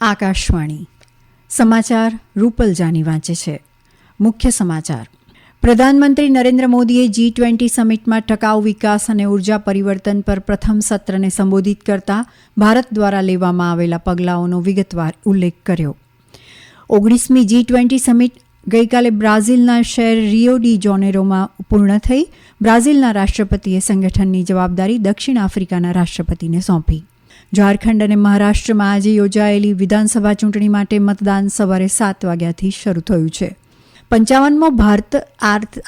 આકાશવાણી. સમાચાર રૂપલ જાની વાંચે છે. મુખ્ય સમાચાર. પ્રધાનમંત્રી નરેન્દ્ર મોદીએ જી ટ્વેન્ટી સમિટમાં ટકાઉ વિકાસ અને ઊર્જા પરિવર્તન પર પ્રથમ સત્રને સંબોધિત કરતા ભારત દ્વારા લેવામાં આવેલા પગલાંઓનો વિગતવાર ઉલ્લેખ કર્યો. ઓગણીસમી જી ટ્વેન્ટી સમિટ ગઈકાલે બ્રાઝિલના શહેર રિયો ડી જોનેરોમાં પૂર્ણ થઈ. બ્રાઝિલના રાષ્ટ્રપતિએ સંગઠનની જવાબદારી દક્ષિણ આફ્રિકાના રાષ્ટ્રપતિને સોંપી. ઝારખંડ અને મહારાષ્ટ્રમાં આજે યોજાયેલી વિધાનસભા ચૂંટણી માટે મતદાન સવારે સાત વાગ્યાથી શરૂ થયું છે. પંચાવનમો ભારત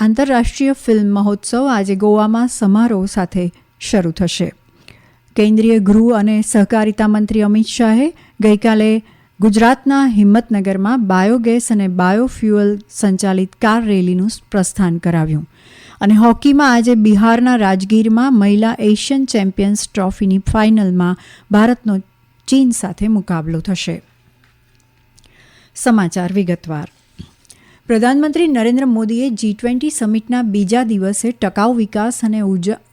આંતરરાષ્ટ્રીય ફિલ્મ મહોત્સવ આજે ગોવામાં સમારોહ સાથે શરૂ થશે. કેન્દ્રીય ગૃહ અને સહકારિતા મંત્રી અમિત શાહે ગઈકાલે ગુજરાતના હિંમતનગરમાં બાયોગેસ અને બાયોફ્યુઅલ સંચાલિત કાર રેલીનું પ્રસ્થાન કરાવ્યું. અને હોકીમાં આજે બિહારના રાજગીરમાં મહિલા એશિયન ચેમ્પિયન્સ ટ્રોફીની ફાઇનલમાં ભારતનો ચીન સાથે મુકાબલો થશે. સમાચાર વિગતવાર. પ્રધાનમંત્રી નરેન્દ્ર મોદીએ જી ટ્વેન્ટી સમિટના બીજા દિવસે ટકાઉ વિકાસ અને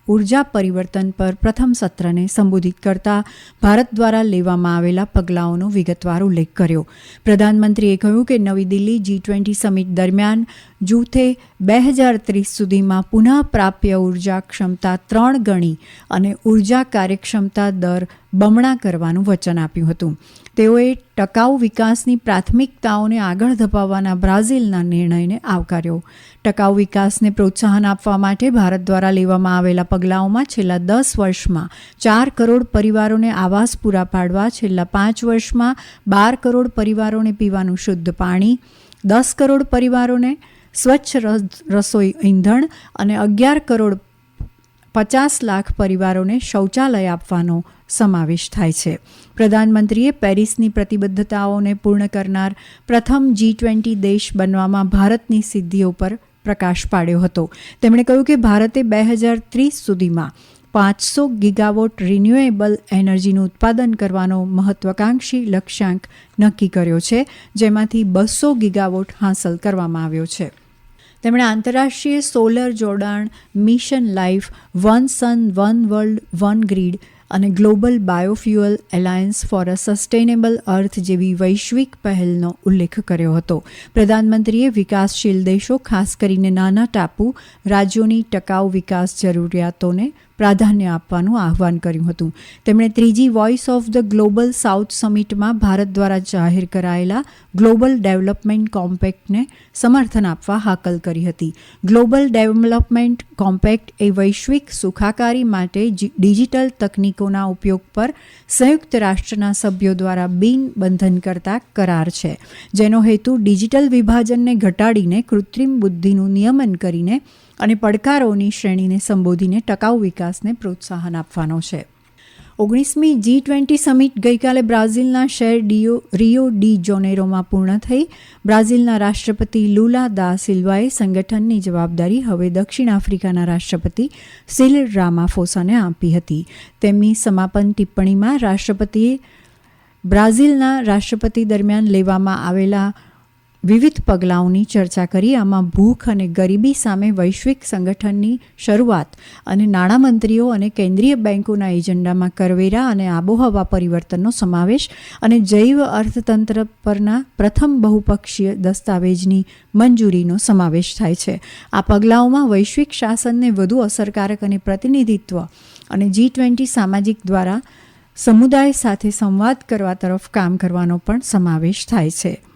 ઊર્જા પરિવર્તન પર પ્રથમ સત્રને સંબોધિત કરતા ભારત દ્વારા લેવામાં આવેલા પગલાંઓનો વિગતવાર ઉલ્લેખ કર્યો. પ્રધાનમંત્રીએ કહ્યું કે નવી દિલ્હી જી ટ્વેન્ટી સમિટ દરમિયાન જૂથે બે હજાર ત્રીસ સુધીમાં પુનઃપ્રાપ્ય ઊર્જા ક્ષમતા ત્રણ ગણી અને ઊર્જા કાર્યક્ષમતા દર બમણા કરવાનું વચન આપ્યું હતું. તેઓએ ટકાઉ વિકાસની પ્રાથમિકતાઓને આગળ ધપાવવાના બ્રાઝિલના નિર્ણયને આવકાર્યો. ટકાઉ વિકાસને પ્રોત્સાહન આપવા માટે ભારત દ્વારા લેવામાં આવેલા પગલાઓમાં છેલ્લા દસ વર્ષમાં ચાર કરોડ પરિવારોને આવાસ પૂરા પાડવા, છેલ્લા પાંચ વર્ષમાં બાર કરોડ પરિવારોને પીવાનું શુદ્ધ પાણી, દસ કરોડ પરિવારોને સ્વચ્છ રસોઈ ઈંધણ અને અગિયાર કરોડ પચાસ લાખ પરિવારોને શૌચાલય આપવાનો સમાવેશ થાય છે. પ્રધાનમંત્રીએ પેરિસની પ્રતિબદ્ધતાઓને પૂર્ણ કરનાર પ્રથમ જી ટ્વેન્ટી દેશ બનવામાં ભારતની સિદ્ધિઓ પર પ્રકાશ પાડ્યો હતો. તેમણે કહ્યું કે ભારતે બે હજાર ત્રીસ સુધીમાં પાંચસો ગીગાવોટ રિન્યુએબલ એનર્જીનું ઉત્પાદન કરવાનો મહત્વાકાંક્ષી લક્ષ્યાંક નક્કી કર્યો છે, જેમાંથી બસો ગીગાવોટ હાંસલ કરવામાં આવ્યો છે. તેમણે આંતરરાષ્ટ્રીય સોલર જોડાણ, mission life, one sun, one world, one grid અને global biofuel alliance for a sustainable earth જેવી વૈશ્વિક પહેલનો ઉલ્લેખ કર્યો હતો. પ્રધાનમંત્રીએ વિકાસશીલ દેશો, ખાસ કરીને નાના ટાપુ, રાજ્યોની ટકાઉ વિકાસ જરૂરિયાતોને પ્રાધાન્ય આપવાનું આહવાન કર્યું હતું. તેમણે ત્રીજી voice of the global south સમિટમાં Bharat દ્વારા જાહેર કરાયેલા ગ્લોબલ ડેવલપમેન્ટ કોમ્પેક્ટને સમર્થન આપવા હાકલ કરી હતી. ગ્લોબલ ડેવલપમેન્ટ કોમ્પેક્ટ એ વૈશ્વિક સુખાકારી માટે ડિજિટલ તકનીકોના ઉપયોગ પર સંયુક્ત રાષ્ટ્રના સભ્યો દ્વારા બિન બંધનકર્તા કરાર છે, જેનો હેતુ ડિજિટલ વિભાજનને ઘટાડીને કૃત્રિમ બુદ્ધિનું નિયમન કરીને અને પડકારોની શ્રેણીને સંબોધીને ટકાઉ વિકાસને પ્રોત્સાહન આપવાનો છે. ઓગણીસમી જી ટ્વેન્ટી સમિટ ગઈકાલે બ્રાઝિલના શહેર ડિયો રિયો ડી જોનેરોમાં પૂર્ણ થઈ. બ્રાઝિલના રાષ્ટ્રપતિ લુલા દા સિલ્વાએ સંગઠનની જવાબદારી હવે દક્ષિણ આફ્રિકાના રાષ્ટ્રપતિ સિલ રામાફોસાને આપી હતી. તેમની સમાપન ટિપ્પણીમાં રાષ્ટ્રપતિએ બ્રાઝિલના રાષ્ટ્રપતિ દરમિયાન લેવામાં આવેલા વિવિધ પગલાંઓની ચર્ચા કરી. આમાં ભૂખ અને ગરીબી સામે વૈશ્વિક સંગઠનની શરૂઆત અને નાણામંત્રીઓ અને કેન્દ્રીય બેન્કોના એજન્ડામાં કરવેરા અને આબોહવા પરિવર્તનનો સમાવેશ અને જૈવ અર્થતંત્ર પરના પ્રથમ બહુપક્ષીય દસ્તાવેજની મંજૂરીનો સમાવેશ થાય છે. આ પગલાઓમાં વૈશ્વિક શાસનને વધુ અસરકારક અને પ્રતિનિધિત્વ અને જી ટ્વેન્ટી સામાજિક દ્વારા સમુદાય સાથે સંવાદ કરવા તરફ કામ કરવાનો પણ સમાવેશ થાય છે.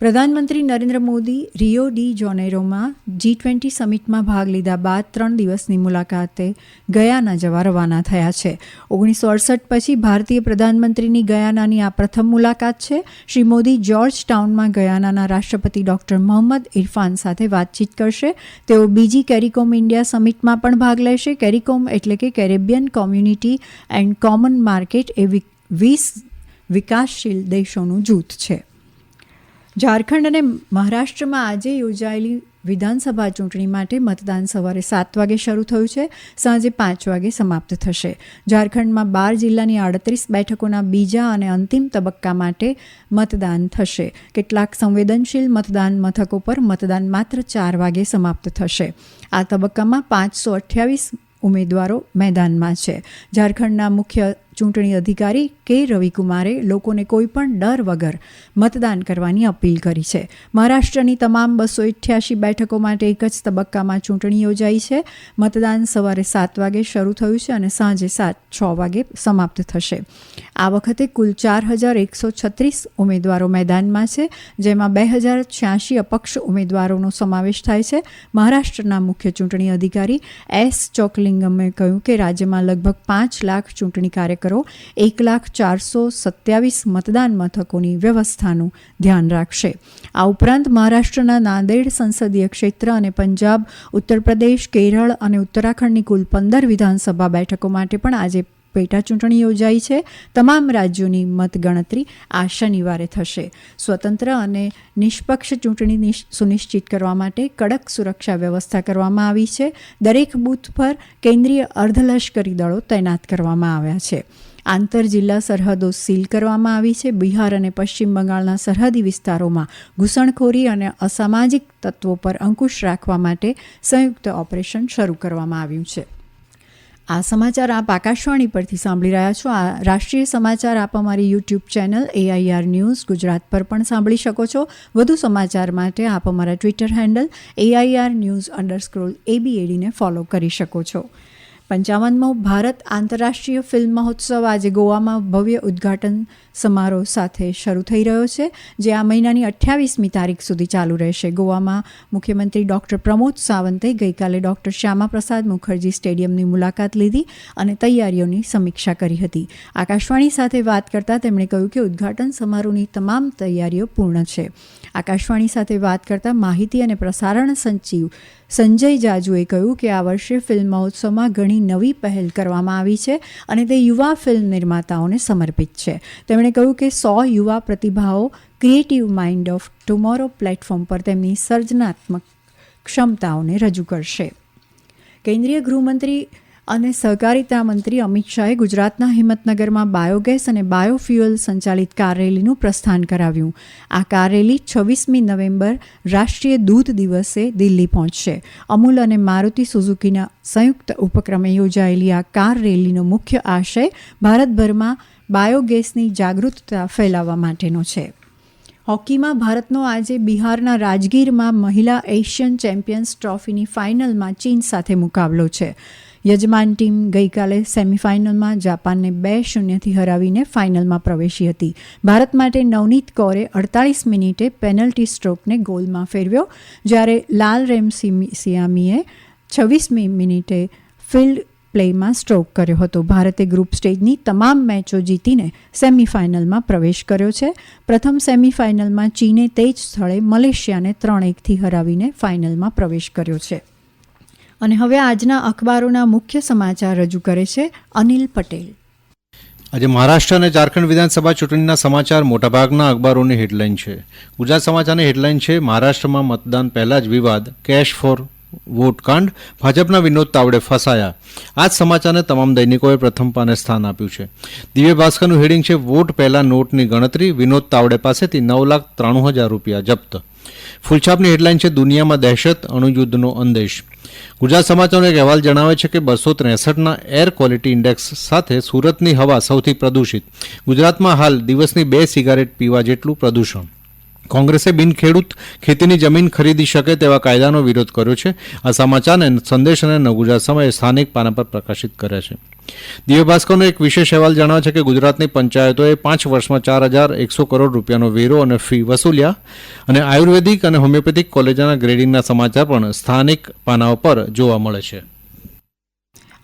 પ્રધાનમંત્રી નરેન્દ્ર મોદી રિયો ડી જોનેરોમાં જી ટ્વેન્ટી સમિટમાં ભાગ લીધા બાદ ત્રણ દિવસની મુલાકાતે ગયાના જવા રવાના થયા છે. ઓગણીસો અડસઠ પછી ભારતીય પ્રધાનમંત્રીની ગયાનાની આ પ્રથમ મુલાકાત છે. શ્રી મોદી જ્યોર્જ ટાઉનમાં ગયાનાના રાષ્ટ્રપતિ ડોક્ટર મોહમ્મદ ઇરફાન સાથે વાતચીત કરશે. તેઓ બીજી કેરીકોમ ઇન્ડિયા સમિટમાં પણ ભાગ લેશે. કેરીકોમ એટલે કે Caribbean community and common market એ વીસ, વિકાસશીલ દેશોનું જૂથ છે. ઝારખંડ અને મહારાષ્ટ્રમાં આજે યોજાયેલી વિધાનસભા ચૂંટણી માટે મતદાન સવારે સાત વાગે શરૂ થયું છે, સાંજે પાંચ વાગે સમાપ્ત થશે. ઝારખંડમાં બાર જિલ્લાની આડત્રીસ બેઠકોના બીજા અને અંતિમ તબક્કા માટે મતદાન થશે. કેટલાક સંવેદનશીલ મતદાન મથકો પર મતદાન માત્ર ચાર વાગે સમાપ્ત થશે. આ તબક્કામાં પાંચસો અઠ્યાવીસ ઉમેદવારો મેદાનમાં છે. ઝારખંડના મુખ્ય ચૂંટણી અધિકારી કે રવિકુમારે લોકોને કોઈપણ ડર વગર મતદાન કરવાની અપીલ કરી છે. મહારાષ્ટ્રની તમામ બસો અઠ્યાસી બેઠકો માટે એક જ તબક્કામાં ચૂંટણી યોજાઈ છે. મતદાન સવારે સાત વાગે શરૂ થયું છે અને સાંજે સાત છ વાગે સમાપ્ત થશે. આ વખતે કુલ ચાર હજાર એકસો છત્રીસ ઉમેદવારો મેદાનમાં છે, જેમાં બે હજાર છ્યાસી અપક્ષ ઉમેદવારોનો સમાવેશ થાય છે. મહારાષ્ટ્રના મુખ્ય ચૂંટણી અધિકારી એસ ચોકલિંગમે કહ્યું કે રાજ્યમાં લગભગ પાંચ લાખ ચૂંટણી કાર્યકરો એક લાખ ચારસો સત્યાવીસ મતદાન મથકોની વ્યવસ્થાનું ધ્યાન રાખશે. આ ઉપરાંત મહારાષ્ટ્રના નાંદેડ સંસદીય ક્ષેત્ર અને પંજાબ, ઉત્તર પ્રદેશ, કેરળ અને ઉત્તરાખંડની કુલ પંદર વિધાનસભા બેઠકો માટે પણ આજે પેટા ચૂંટણી યોજાઈ છે. તમામ રાજ્યોની મતગણતરી આ શનિવારે થશે. સ્વતંત્ર અને નિષ્પક્ષ ચૂંટણી સુનિશ્ચિત કરવા માટે કડક સુરક્ષા વ્યવસ્થા કરવામાં આવી છે. દરેક બૂથ પર કેન્દ્રીય અર્ધલશ્કરી દળો તૈનાત કરવામાં આવ્યા છે. આંતર જિલ્લા સરહદો સીલ કરવામાં આવી છે. બિહાર અને પશ્ચિમ બંગાળના સરહદી વિસ્તારોમાં ઘૂસણખોરી અને અસામાજિક તત્વો પર અંકુશ રાખવા માટે સંયુક્ત ઓપરેશન શરૂ કરવામાં આવ્યું છે. આ સમાચાર આપ આકાશવાણી પરથી સાંભળી રહ્યા છો. આ રાષ્ટ્રીય સમાચાર આપ અમારી YouTube channel AIR news Gujarat પર પણ સાંભળી શકો છો. વધુ સમાચાર માટે આપ અમારા Twitter handle AIR news underscore એબીએડીને follow કરી શકો છો. પંચાવનમો ભારત આંતરરાષ્ટ્રીય ફિલ્મ મહોત્સવ આજે ગોવામાં ભવ્ય ઉદ્ઘાટન સમારોહ સાથે શરૂ થઈ રહ્યો છે, જે આ મહિનાની અઠ્યાવીસમી તારીખ સુધી ચાલુ રહેશે. ગોવામાં મુખ્યમંત્રી ડોક્ટર પ્રમોદ સાવંતે ગઈકાલે ડોક્ટર શ્યામાપ્રસાદ મુખર્જી સ્ટેડિયમની મુલાકાત લીધી અને તૈયારીઓની સમીક્ષા કરી હતી. આકાશવાણી સાથે વાત કરતાં તેમણે કહ્યું કે ઉદ્ઘાટન સમારોહની તમામ તૈયારીઓ પૂર્ણ છે. આકાશવાણી સાથે વાત કરતાં માહિતી અને પ્રસારણ સચિવ સંજય જાજુએ કહ્યું કે આ વર્ષે ફિલ્મ મહોત્સવમાં ઘણી નવી પહેલ કરવામાં આવી છે અને તે યુવા ફિલ્મ નિર્માતાઓને સમર્પિત છે. તેમણે કહ્યું કે સો યુવા પ્રતિભાઓ, creative mind of tomorrow platform પર તેમની સર્જનાત્મક ક્ષમતાઓને રજૂ કરશે. કેન્દ્રીય ગૃહમંત્રી અને સહકારિતા મંત્રી અમિત શાહે ગુજરાતના હિંમતનગરમાં બાયોગેસ અને બાયોફ્યુઅલ સંચાલિત કાર રેલીનું પ્રસ્થાન કરાવ્યું. આ કાર રેલી છવ્વીસમી નવેમ્બર રાષ્ટ્રીય દૂધ દિવસે દિલ્હી પહોંચશે. અમૂલ અને મારુતિ સુઝુકીના સંયુક્ત ઉપક્રમે યોજાયેલી આ કાર રેલીનો મુખ્ય આશય ભારતભરમાં બાયોગેસની જાગૃતતા ફેલાવવા માટેનો છે. હોકીમાં ભારતનો આજે બિહારના રાજગીરમાં મહિલા એશિયન ચેમ્પિયન્સ ટ્રોફીની ફાઇનલમાં ચીન સાથે મુકાબલો છે. યજમાન ટીમ ગઈકાલે સેમીફાઇનલમાં જાપાનને બે શૂન્યથી હરાવીને ફાઇનલમાં પ્રવેશી હતી. ભારત માટે નવનીત કૌરે અડતાલીસ મિનિટે પેનલ્ટી સ્ટ્રોકને ગોલમાં ફેરવ્યો, જ્યારે લાલ રેમ સિયામીએ છવ્વીસમી મિનિટે ફિલ્ડ પ્લેમાં સ્ટ્રોક કર્યો હતો. ભારતે ગ્રુપ સ્ટેજની તમામ મેચો જીતીને સેમીફાઇનલમાં પ્રવેશ કર્યો છે. પ્રથમ સેમીફાઇનલમાં ચીને તે જ સ્થળે મલેશિયાને ત્રણ એકથી હરાવીને ફાઇનલમાં પ્રવેશ કર્યો છે. અને હવે આજના અખબારોના મુખ્ય સમાચાર રજૂ કરે છે અનિલ પટેલ. આજે મહારાષ્ટ્ર અને ઝારખંડ વિધાનસભા ચૂંટણીના સમાચાર મોટાભાગના અખબારોની હેડલાઇન છે. ગુજરાત સમાચારની હેડલાઇન છે, મહારાષ્ટ્રમાં મતદાન પહેલા જ વિવાદ, કેશ ફોર વોટ કાંડ ભાજપના વિનોદ તાવડે ફસાયા. આ જ સમાચારને તમામ દૈનિકોએ પ્રથમ પાને સ્થાન આપ્યું છે. દિવ્ય ભાસ્કરનું હેડિંગ છે, વોટ પહેલા નોટની ગણતરી વિનોદ તાવડે પાસેથી નવ લાખ ત્રાણું હજાર રૂપિયા જપ્ત. ફૂલછાપની હેડલાઇન છે, દુનિયામાં દહેશત, અણુયુદ્ધનો અંદેશ ગુજરાત સમાચારનો એક અહેવાલ જણાવે છે કે બસો ત્રેસઠના એર ક્વોલિટી ઇન્ડેક્સ સાથે સુરતની હવા સૌથી પ્રદૂષિત. ગુજરાતમાં હાલ દિવસની બે સિગારેટ પીવા જેટલું પ્રદૂષણ. કોંગ્રેસે બિનખેડૂત ખેતીની જમીન ખરીદી શકે તેવા કાયદાનો વિરોધ કર્યો છે. આ સમાચારને સંદેશ અને નવગુજરાત સમયે સ્થાનિક પાના પર પ્રકાશિત કર્યા છે. દિવ્ય ભાસ્કરનો એક વિશેષ અહેવાલ જણાવે છે કે ગુજરાતની પંચાયતોએ પાંચ વર્ષમાં ચાર હજાર એકસો કરોડ રૂપિયાનો વેરો અને ફી વસૂલ્યા અને આયુર્વેદિક અને હોમિયોપેથિક કોલેજના ગ્રેડિંગના સમાચાર પણ સ્થાનિક પાનાઓ પર જોવા મળે છે.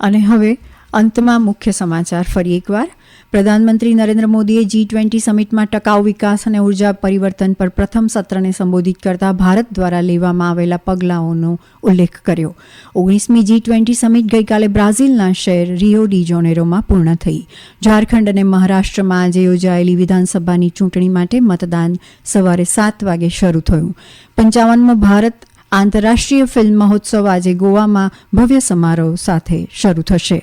અને હવે અંતમાં મુખ્ય સમાચાર ફરી એકવાર. પ્રધાનમંત્રી નરેન્દ્ર મોદીએ જી ટ્વેન્ટી સમિટમાં ટકાઉ વિકાસ અને ઊર્જા પરિવર્તન પર પ્રથમ સત્રને સંબોધિત કરતા ભારત દ્વારા લેવામાં આવેલા પગલાંઓનો ઉલ્લેખ કર્યો. ઓગણીસમી જી ટ્વેન્ટી સમિટ ગઈકાલે બ્રાઝિલના શહેર રિયો ડી જોનેરોમાં પૂર્ણ થઈ. ઝારખંડ અને મહારાષ્ટ્રમાં આજે યોજાયેલી વિધાનસભાની ચૂંટણી માટે મતદાન સવારે સાત વાગે શરૂ થયું. પંચાવનમો ભારત આંતરરાષ્ટ્રીય ફિલ્મ મહોત્સવ આજે ગોવામાં ભવ્ય સમારોહ સાથે શરૂ થશે.